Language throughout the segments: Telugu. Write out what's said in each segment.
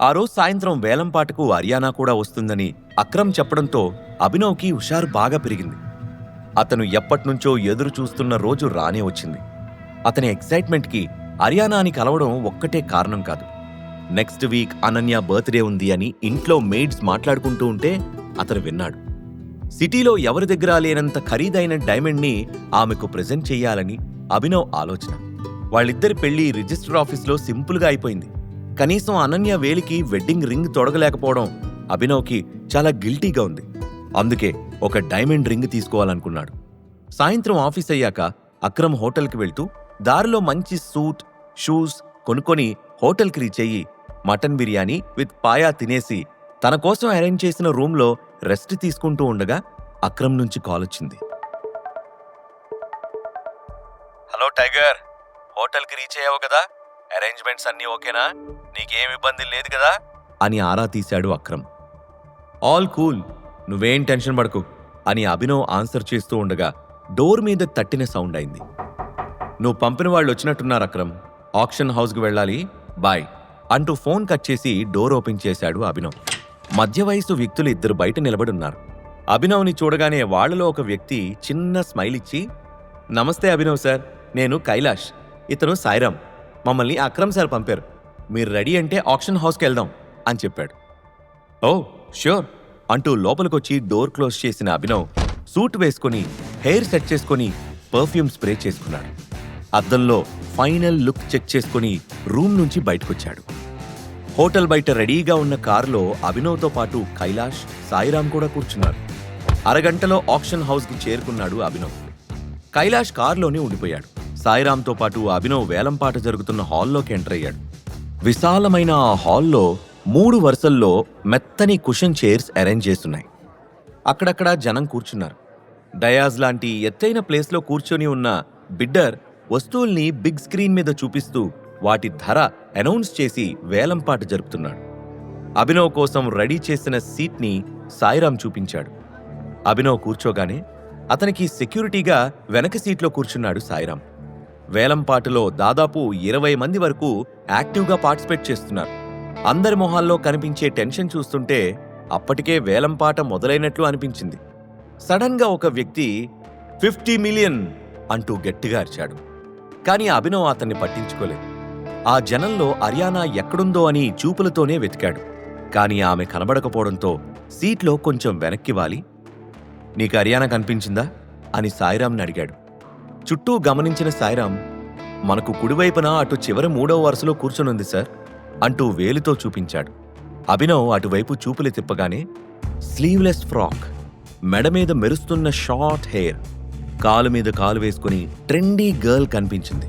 ఆ రోజు సాయంత్రం వేలంపాటకు అరియానా కూడా వస్తుందని అక్రమ్ చెప్పడంతో అభినవ్కి హుషారు బాగా పెరిగింది. అతను ఎప్పట్నుంచో ఎదురు చూస్తున్న రోజు రానే వచ్చింది. అతని ఎక్సైట్మెంట్కి అరియానాని కలవడం ఒక్కటే కారణం కాదు. నెక్స్ట్ వీక్ అనన్య బర్త్డే ఉంది అని ఇంట్లో మెయిడ్స్ మాట్లాడుకుంటూ ఉంటే అతను విన్నాడు. సిటీలో ఎవరి దగ్గర లేనంత ఖరీదైన డైమండ్ని ఆమెకు ప్రజెంట్ చెయ్యాలని అభినవ్ ఆలోచన. వాళ్ళిద్దరి పెళ్ళి రిజిస్టర్ ఆఫీస్లో సింపుల్గా అయిపోయింది. కనీసం అనన్య వేలికి వెడ్డింగ్ రింగ్ తొడగలేకపోవడం అభినవ్కి చాలా గిల్టీగా ఉంది. అందుకే ఒక డైమండ్ రింగ్ తీసుకోవాలనుకున్నాడు. సాయంత్రం ఆఫీస్ అయ్యాక అక్రమ్ హోటల్కి వెళ్తూ దారిలో మంచి సూట్ షూస్ కొనుక్కొని హోటల్కి రీచ్ అయ్యి మటన్ బిర్యానీ విత్ పాయా తినేసి తన కోసం అరేంజ్ చేసిన రూమ్లో రెస్ట్ తీసుకుంటూ ఉండగా అక్రమ్ నుంచి కాల్ వచ్చింది. హలో టైగర్ హోటల్కి రీచ్ అయ్యావు కదా? అరేంజ్మెంట్స్ అన్నీ ఓకేనా? నీకేం ఇబ్బంది లేదు కదా? అని ఆరా తీశాడు అక్రమ్. ఆల్ కూల్ నువ్వేం టెన్షన్ పడకు అని అభినవ్ ఆన్సర్ చేస్తూ ఉండగా డోర్ మీద తట్టిన సౌండ్ అయింది. నువ్వు పంపిన వాళ్ళు వచ్చినట్టున్నారు అక్రమ్. ఆక్షన్ హౌస్కి వెళ్ళాలి. బాయ్ అంటూ ఫోన్ కట్ చేసి డోర్ ఓపెన్ చేశాడు అభినవ్. మధ్య వయసు వ్యక్తులు ఇద్దరు బయట నిలబడున్నారు అభినవ్ని చూడగానే వాళ్ళలో ఒక వ్యక్తి చిన్న స్మైల్ ఇచ్చి నమస్తే అభినవ్ సార్ నేను కైలాష్. ఇతను సాయిరామ్. మమ్మల్ని అక్రమ్ సార్ పంపారు. మీరు రెడీ అంటే ఆక్షన్ హౌస్కి వెళ్దాం అని చెప్పాడు. ఓ ష్యూర్ అంటూ లోపలికొచ్చి డోర్ క్లోజ్ చేసిన అభినవ్ సూట్ వేసుకొని హెయిర్ సెట్ చేసుకొని పర్ఫ్యూమ్ స్ప్రే చేసుకున్నాడు. అద్దంలో ఫైనల్ లుక్ చెక్ చేసుకుని రూమ్ నుంచి బయటకొచ్చాడు. హోటల్ బయట రెడీగా ఉన్న కారులో అభినవ్తో పాటు కైలాష్ సాయిరామ్ కూడా కూర్చున్నారు. అరగంటలో ఆక్షన్ హౌస్కి చేరుకున్నాడు అభినవ్. కైలాష్ కారులోనే ఉండిపోయాడు. సాయిరామ్తో పాటు అభినవ్ వేలంపాట జరుగుతున్న హాల్లోకి ఎంటర్ అయ్యాడు. విశాలమైన ఆ హాల్లో మూడు వరుసల్లో మెత్తని కుషన్ చైర్స్ అరేంజ్ చేస్తున్నాయి. అక్కడక్కడ జనం కూర్చున్నారు. డయాజ్ లాంటి ఎత్తైన ప్లేస్లో కూర్చొని ఉన్న బిడ్డర్ వస్తువుల్ని బిగ్ స్క్రీన్ మీద చూపిస్తూ వాటి ధర అనౌన్స్ చేసి వేలంపాట జరుపుతున్నాడు. అభినవ్ కోసం రెడీ చేసిన సీట్ని సాయిరామ్ చూపించాడు. అభినవ్ కూర్చోగానే అతనికి సెక్యూరిటీగా వెనక సీట్లో కూర్చున్నాడు సాయిరామ్. వేలంపాటలో దాదాపు ఇరవై మంది వరకు యాక్టివ్గా పార్టిసిపేట్ చేస్తున్నారు. అందరి మొహాల్లో కనిపించే టెన్షన్ చూస్తుంటే అప్పటికే వేలంపాట మొదలైనట్లు అనిపించింది. సడన్గా ఒక వ్యక్తి ఫిఫ్టీ మిలియన్ అంటూ గట్టిగా అరిచాడు. కానీ అభినవ్ అతన్ని పట్టించుకోలేదు. ఆ జనంలో అరియానా ఎక్కడుందో అని చూపులతోనే వెతికాడు. కానీ ఆమె కనబడకపోవడంతో సీట్లో కొంచెం వెనక్కి వాలి. నీకు అరియానా కనిపించిందా? అని సాయిరామ్ని అడిగాడు. చుట్టూ గమనించిన సాయిరాం మనకు కుడివైపున అటు చివరి మూడవ వరుసలో కూర్చునుంది సార్ అంటూ వేలితో చూపించాడు. అభినవ్ అటువైపు చూపులు తిప్పగానే స్లీవ్లెస్ ఫ్రాక్ మెడ మీద మెరుస్తున్న షార్ట్ హెయిర్ కాలు మీద కాలు వేసుకుని ట్రెండీ గర్ల్ కనిపించింది.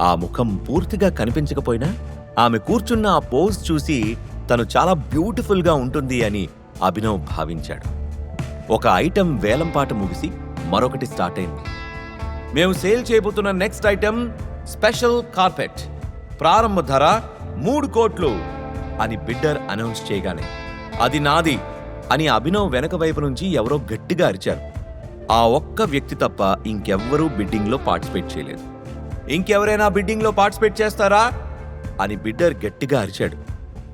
ఆ ముఖం పూర్తిగా కనిపించకపోయినా ఆమె కూర్చున్న ఆ పోజ్ చూసి తను చాలా బ్యూటిఫుల్గా ఉంటుంది అని అభినవ్ భావించాడు. ఒక ఐటెం వేలంపాట ముగిసి మరొకటి స్టార్ట్ అయింది. మేము సేల్ చేయబోతున్న నెక్స్ట్ ఐటెం స్పెషల్ కార్పెట్. ప్రారంభ ధర మూడు కోట్లు అని బిడ్డర్ అనౌన్స్ చేయగానే అది నాది అని అభినవ్ వెనక వైపు నుంచి ఎవరో గట్టిగా అరిచారు. ఆ ఒక్క వ్యక్తి తప్ప ఇంకెవ్వరూ బిడ్డింగ్లో పార్టిసిపేట్ చేయలేదు. ఇంకెవరైనా బిడ్డింగ్లో పార్టిసిపేట్ చేస్తారా? అని బిడ్డర్ గట్టిగా అరిచాడు.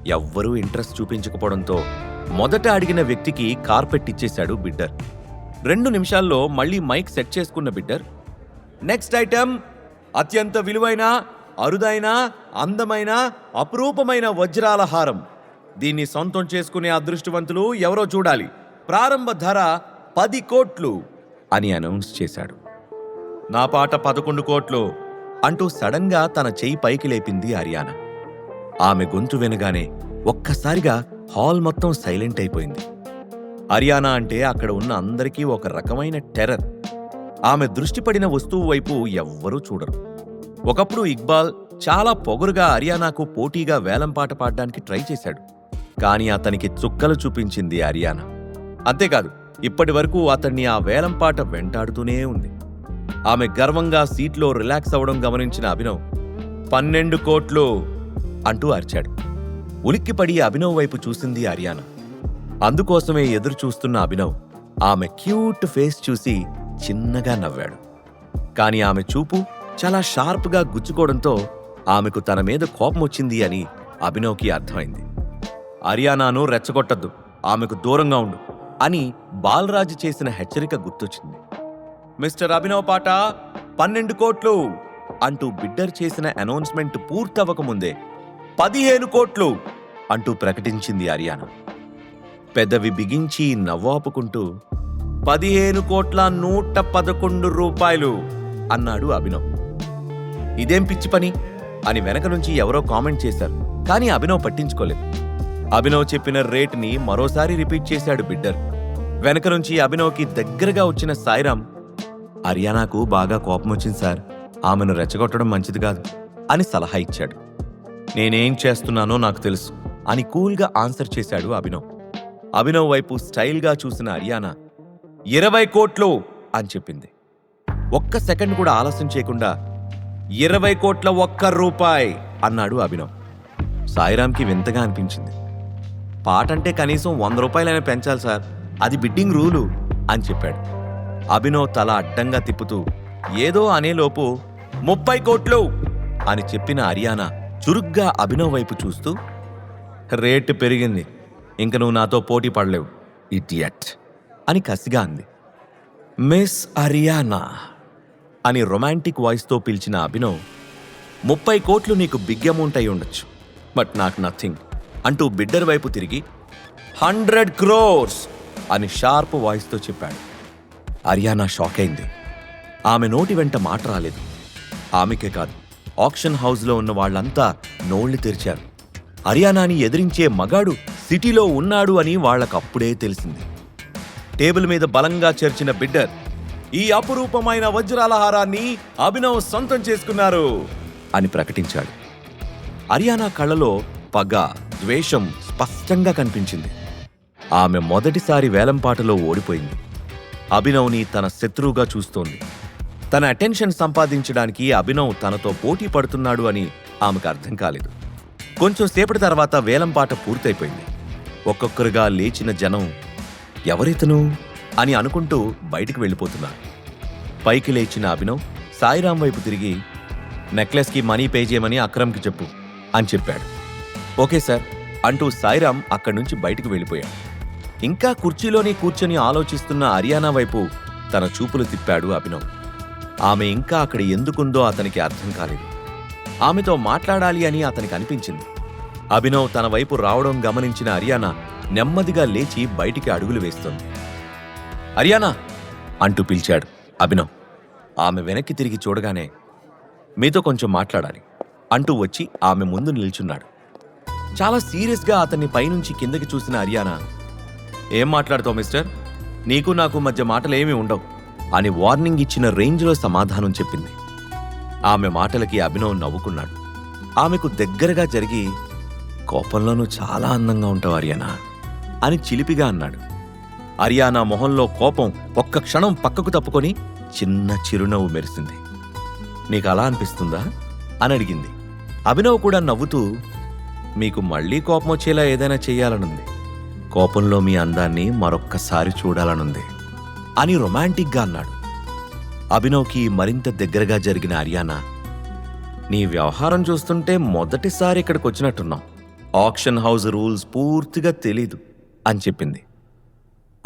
ఎవ్వరూ ఇంట్రెస్ట్ చూపించకపోవడంతో మొదట అడిగిన వ్యక్తికి కార్పెట్ ఇచ్చేశాడు బిడ్డర్. రెండు నిమిషాల్లో మళ్ళీ మైక్ సెట్ చేసుకున్న బిడ్డర్ నెక్స్ట్ ఐటెం అత్యంత విలువైన అరుదైన అందమైన అపురూపమైన వజ్రాల హారం. దీన్ని సొంతం చేసుకునే అదృష్టవంతులు ఎవరో చూడాలి. ప్రారంభ ధర పది కోట్లు అని అనౌన్స్ చేశాడు. నా పాట పదకొండు కోట్లు అంటూ సడన్గా తన చెయ్యి పైకి లేపింది ఆర్యానా ఆమె గొంతు వినగానే ఒక్కసారిగా హాల్ మొత్తం సైలెంట్ అయిపోయింది. హర్యానా అంటే అక్కడ ఉన్న అందరికీ ఒక రకమైన టెర్రర్. ఆమె దృష్టి పడిన వస్తువు వైపు ఎవ్వరూ చూడరు. ఒకప్పుడు ఇక్బాల్ చాలా పొగరుగా అరియానాకు పోటీగా వేలంపాట పాడడానికి ట్రై చేశాడు. కానీ అతనికి చుక్కలు చూపించింది అరియానా. అంతేకాదు ఇప్పటి వరకు అతన్ని ఆ వేలంపాట వెంటాడుతూనే ఉంది. ఆమె గర్వంగా సీట్లో రిలాక్స్ అవ్వడం గమనించిన అభినవ్ పన్నెండు కోట్లు అంటూ అరిచాడు. ఉలిక్కిపడి అభినవ్ వైపు చూసింది అరియానా. అందుకోసమే ఎదురు చూస్తున్న అభినవ్ ఆమె క్యూట్ ఫేస్ చూసి చిన్నగా నవ్వాడు. కాని ఆమె చూపు చాలా షార్ప్గా గుచ్చుకోవడంతో ఆమెకు తన మీద కోపం వచ్చింది అని అభినవ్కి అర్థమైంది. అరియానాను రెచ్చగొట్టద్దు ఆమెకు దూరంగా ఉండు అని బాలరాజు చేసిన హెచ్చరిక గుర్తొచ్చింది. మిస్టర్ అభినవ్ పాట పన్నెండు కోట్లు అంటూ బిడ్డర్ చేసిన అనౌన్స్మెంట్ పూర్తవ్వకముందే పదిహేను కోట్లు అంటూ ప్రకటించింది అరియానా. పెదవి బిగించి నవ్వాపుకుంటూ పదిహేను కోట్ల నూట పదకొండు రూపాయలు అన్నాడు అభినవ్. ఇదేం పిచ్చి పని? అని వెనక నుంచి ఎవరో కామెంట్ చేశారు కానీ అభినవ్ పట్టించుకోలేదు. అభినవ్ చెప్పిన రేట్ని మరోసారి రిపీట్ చేశాడు బిడ్డర్. వెనక నుంచి అభినవ్కి దగ్గరగా వచ్చిన సాయిరాం హర్యానాకు బాగా కోపం వచ్చింది సార్ ఆమెను రెచ్చగొట్టడం మంచిది కాదు అని సలహా ఇచ్చాడు. నేనేం చేస్తున్నానో నాకు తెలుసు అని కూల్గా ఆన్సర్ చేశాడు అభినవ్. అభినవ్ వైపు స్టైల్గా చూసిన హర్యానా ఇరవై కోట్లు అని చెప్పింది. ఒక్క సెకండ్ కూడా ఆలస్యం చేయకుండా ఇరవై కోట్ల ఒక్క రూపాయి అన్నాడు అభినవ్. సాయిరామ్కి వింతగా అనిపించింది. పాట అంటే కనీసం వంద రూపాయలైనా పెంచాలి సార్. అది బిడ్డింగ్ రూలు అని చెప్పాడు. అభినవ్ తల అడ్డంగా తిప్పుతూ ఏదో అనేలోపు ముప్పై కోట్లు అని చెప్పిన హర్యానా చురుగ్గా అభినవ్ వైపు చూస్తూ రేటు పెరిగింది. ఇంక నువ్వు నాతో పోటీ పడలేవు ఇడియట్. అని కసిగా అంది. మిస్ అరియానా అని రొమాంటిక్ వాయిస్తో పిలిచిన అభినవ్ ముప్పై కోట్లు నీకు బిగ్ అమౌంట్ అయి ఉండొచ్చు బట్ నాకు నథింగ్ అంటూ బిడ్డర్ వైపు తిరిగి హండ్రెడ్ క్రోర్స్ అని షార్ప్ వాయిస్తో చెప్పాడు. అరియానా షాక్ అయింది. ఆమె నోటి వెంట మాట రాలేదు. ఆమెకే కాదు ఆక్షన్ హౌస్లో ఉన్న వాళ్ళంతా నోళ్ళు తెరిచారు. హర్యానాని ఎదిరించే మగాడు సిటీలో ఉన్నాడు అని వాళ్ళకప్పుడే తెలిసింది. టేబుల్ మీద బలంగా చేర్చిన బిడ్డర్ ఈ అపురూపమైన వజ్రాల హారాన్ని అభినవ్ సొంతం చేసుకున్నారు అని ప్రకటించాడు. హర్యానా కళ్ళలో పగ ద్వేషం స్పష్టంగా కనిపించింది. ఆమె మొదటిసారి వేలంపాటలో ఓడిపోయింది. అభినవ్ని తన శత్రువుగా చూస్తోంది. తన అటెన్షన్ సంపాదించడానికి అభినవ్ తనతో పోటీ పడుతున్నాడు అని ఆమెకు అర్థం కాలేదు. కొంచెం సేపటి తర్వాత వేలంపాట పూర్తయిపోయింది. ఒక్కొక్కరుగా లేచిన జనం ఎవరితను? అని అనుకుంటూ బయటికి వెళ్ళిపోతున్నారు పైకి లేచిన అభినవ్ సాయిరాం వైపు తిరిగి నెక్లెస్కి మనీ పే చేయమని అక్రమ్కి చెప్పు అని చెప్పాడు. ఓకే సార్ అంటూ సాయిరాం అక్కడి నుంచి బయటికి వెళ్ళిపోయాడు. ఇంకా కుర్చీలోనే కూర్చొని ఆలోచిస్తున్న హర్యానా వైపు తన చూపులు తిప్పాడు అభినవ్. ఆమె ఇంకా అక్కడ ఎందుకుందో అతనికి అర్థం కాలేదు. ఆమెతో మాట్లాడాలి అని అతనికి అనిపించింది. అభినవ్ తన వైపు రావడం గమనించిన హర్యానా నెమ్మదిగా లేచి బయటికి అడుగులు వేస్తుంది. హర్యానా అంటూ పిలిచాడు అభినవ్. ఆమె వెనక్కి తిరిగి చూడగానే మీతో కొంచెం మాట్లాడాలి అంటూ వచ్చి ఆమె ముందు నిల్చున్నాడు. చాలా సీరియస్గా అతన్ని పైనుంచి కిందకి చూసిన హర్యానా ఏం మాట్లాడతావు మిస్టర్? నీకు నాకు మధ్య మాటలేమీ ఉండవు అని వార్నింగ్ ఇచ్చిన రేంజ్లో సమాధానం చెప్పింది. ఆమె మాటలకి అభినవ్ నవ్వుకున్నాడు. ఆమెకు దగ్గరగా జరిగి కోపంలోనూ చాలా అందంగా ఉంటావు అరియానా. అని చిలిపిగా అన్నాడు. అరియానా మొహంలో కోపం ఒక్క క్షణం పక్కకు తప్పుకొని చిన్న చిరునవ్వు మెరిసింది. నీకు అలా అనిపిస్తుందా? అని అడిగింది. అభినవ్ కూడా నవ్వుతూ మీకు మళ్ళీ కోపం వచ్చేలా ఏదైనా చేయాలనుంది కోపంలో మీ అందాన్ని మరొక్కసారి చూడాలనుంది అని రొమాంటిక్గా అన్నాడు. అభినవ్కి మరింత దగ్గరగా జరిగిన అరియానా నీ వ్యవహారం చూస్తుంటే మొదటిసారి ఇక్కడికి వచ్చినట్టున్నావు ఆక్షన్ హౌస్ రూల్స్ పూర్తిగా తెలీదు. అని చెప్పింది.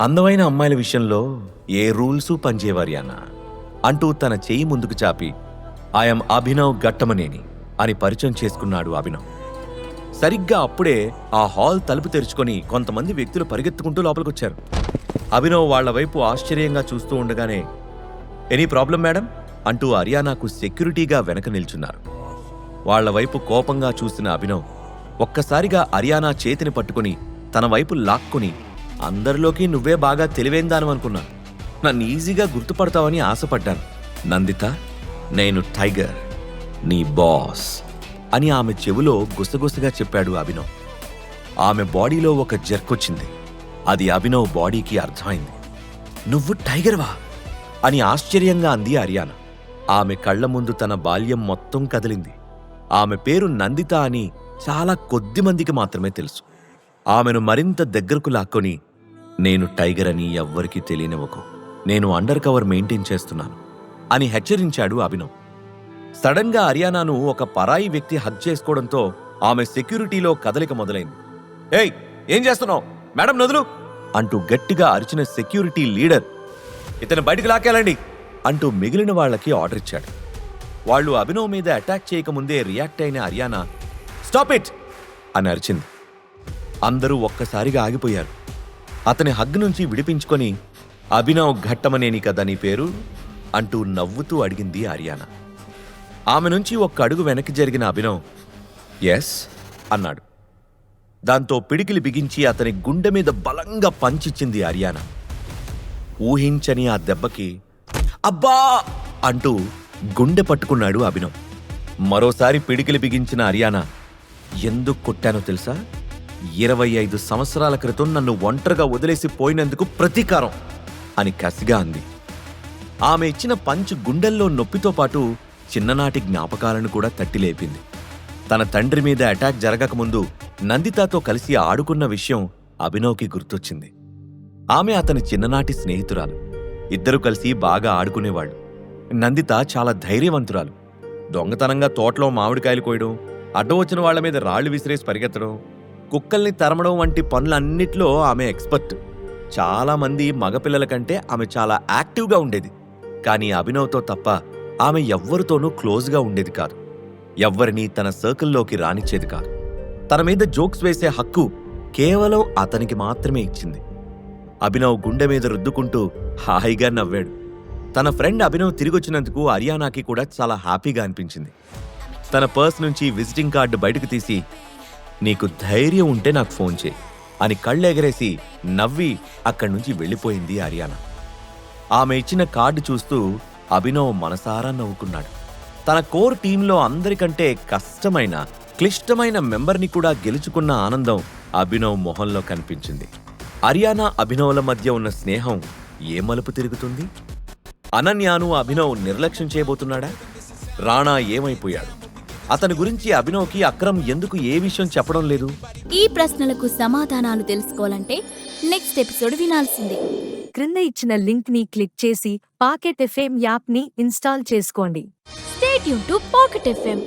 అందమైన అమ్మాయిల విషయంలో ఏ రూల్సు పనిచేయవారియాన అంటూ తన చెయ్యి ముందుకు చాపి ఆయం అభినవ్ గట్టమనేని అని పరిచయం చేసుకున్నాడు అభినవ్. సరిగ్గా అప్పుడే ఆ హాల్ తలుపు తెరుచుకొని కొంతమంది వ్యక్తులు పరిగెత్తుకుంటూ లోపలికొచ్చారు. అభినవ్ వాళ్ళ వైపు ఆశ్చర్యంగా చూస్తూ ఉండగానే ఎనీ ప్రాబ్లం మేడం? అంటూ అరియానాకు సెక్యూరిటీగా వెనక నిల్చున్నారు. వాళ్ళ వైపు కోపంగా చూసిన అభినవ్ ఒక్కసారిగా అరియానా చేతిని పట్టుకుని తన వైపు లాక్కుని అందరిలోకి నువ్వే బాగా తెలివైన దానవనుకున్నా నన్ను ఈజీగా గుర్తుపడతావని ఆశపడ్డాను. నందిత నేను టైగర్ నీ బాస్ అని ఆమె చెవిలో గుసగుసగా చెప్పాడు అభినవ్. ఆమె బాడీలో ఒక జర్కొచ్చింది అది అభినవ్ బాడీకి అర్థమైంది. నువ్వు టైగర్వా? అని ఆశ్చర్యంగా అంది హరియానా ఆమె కళ్ళ ముందు తన బాల్యం మొత్తం కదిలింది. ఆమె పేరు నందిత అని చాలా కొద్ది మందికి మాత్రమే తెలుసు. ఆమెను మరింత దగ్గరకు లాక్కొని నేను టైగర్ అని ఎవ్వరికీ తెలియనివ్వకు. నేను అండర్ కవర్ మెయింటైన్ చేస్తున్నాను అని హెచ్చరించాడు అభినవ్. సడన్గా అరియానాను ఒక పరాయి వ్యక్తి హక్ చేసుకోవడంతో ఆమె సెక్యూరిటీలో కదలిక మొదలైంది. ఏయ్ ఏం చేస్తున్నావు? మేడం నదులు! అంటూ గట్టిగా అరిచిన సెక్యూరిటీ లీడర్ ఇతను బయటికి లాక్కేలండి అంటూ మిగిలిన వాళ్ళకి ఆర్డర్ ఇచ్చాడు. వాళ్ళు అభినవ్ మీద అటాక్ చేయకముందే రియాక్ట్ అయిన హర్యానా స్టాప్ ఇట్! అని అరిచింది. అందరూ ఒక్కసారిగా ఆగిపోయారు. అతని హగ్ నుంచి విడిపించుకొని అభినవ్ ఘట్టమనేని కదా నీ పేరు అంటూ నవ్వుతూ అడిగింది ఆర్యానా. ఆమె నుంచి ఒక్క అడుగు వెనక్కి జరిగిన అభినవ్ ఎస్ అన్నాడు. దాంతో పిడికిలి బిగించి అతని గుండె మీద బలంగా పంచిచ్చింది ఆర్యానా. ఊహించని ఆ దెబ్బకి అబ్బా! అంటూ గుండె పట్టుకున్నాడు అభినవ్. మరోసారి పిడికిలి బిగించిన అరియానా ఎందుకు కొట్టానో తెలుసా? ఇరవై ఐదు సంవత్సరాల క్రితం నన్ను ఒంటరిగా వదిలేసి పోయినందుకు ప్రతీకారం అని కసిగా అంది. ఆమె ఇచ్చిన పంచ్ గుండెల్లో నొప్పితో పాటు చిన్ననాటి జ్ఞాపకాలను కూడా తట్టి లేపింది. తన తండ్రి మీద అటాక్ జరగకముందు నందితాతో కలిసి ఆడుకున్న విషయం అభినవ్కి గుర్తొచ్చింది. ఆమె అతని చిన్ననాటి స్నేహితురాలు. ఇద్దరు కలిసి బాగా ఆడుకునేవాళ్ళు. నందిత చాలా ధైర్యవంతురాలు. దొంగతనంగా తోటలో మామిడికాయలు కోయడం అడ్డం వచ్చిన వాళ్ళ మీద రాళ్ళు విసిరేసి పరిగెత్తడం కుక్కల్ని తరమడం వంటి పనులన్నిట్లో ఆమె ఎక్స్పర్ట్. చాలామంది మగపిల్లల కంటే ఆమె చాలా యాక్టివ్గా ఉండేది. కానీ అభినవ్తో తప్ప ఆమె ఎవ్వరితోనూ క్లోజ్గా ఉండేది కాదు. ఎవ్వరినీ తన సర్కిల్లోకి రానిచ్చేది కాదు. తన మీద జోక్స్ వేసే హక్కు కేవలం అతనికి మాత్రమే ఇచ్చింది. అభినవ్ గుండె మీద రుద్దుకుంటూ హాయిగా నవ్వాడు. తన ఫ్రెండ్ అభినవ్ తిరిగొచ్చినందుకు హర్యానాకి కూడా చాలా హ్యాపీగా అనిపించింది. తన పర్స్ నుంచి విజిటింగ్ కార్డు బయటకు తీసి నీకు ధైర్యం ఉంటే నాకు ఫోన్ చేయి అని కళ్ళెగరేసి నవ్వి అక్కడి నుంచి వెళ్ళిపోయింది హర్యానా. ఆమె ఇచ్చిన కార్డు చూస్తూ అభినవ్ మనసారా నవ్వుకున్నాడు. తన కోర్ టీంలో అందరికంటే కష్టమైన క్లిష్టమైన మెంబర్ని కూడా గెలుచుకున్న ఆనందం అభినవ్ మొహంలో కనిపించింది. హర్యానా అభినవ్ల మధ్య ఉన్న స్నేహం ఏ మలుపు తిరుగుతుంది? అనన్యాను అభినవ్ నిర్లక్ష్యం చేయబోతున్నాడా? రాణా ఏమైపోయాడు? అతని గురించి అభినవ్కి అక్రమ్ ఎందుకు ఏ విషయం చెప్పడం లేదు? ఈ ప్రశ్నలకు సమాధానాలు తెలుసుకోవాలంటే నెక్స్ట్ ఎపిసోడ్ వినాల్సిందే. క్రింద ఇచ్చిన లింక్ని క్లిక్ చేసి పాకెట్ ఎఫ్ఎం యాప్ని ఇన్స్టాల్ చేసుకోండి. స్టేట్ యూన్ టు పాకెట్ ఎఫ్ఎం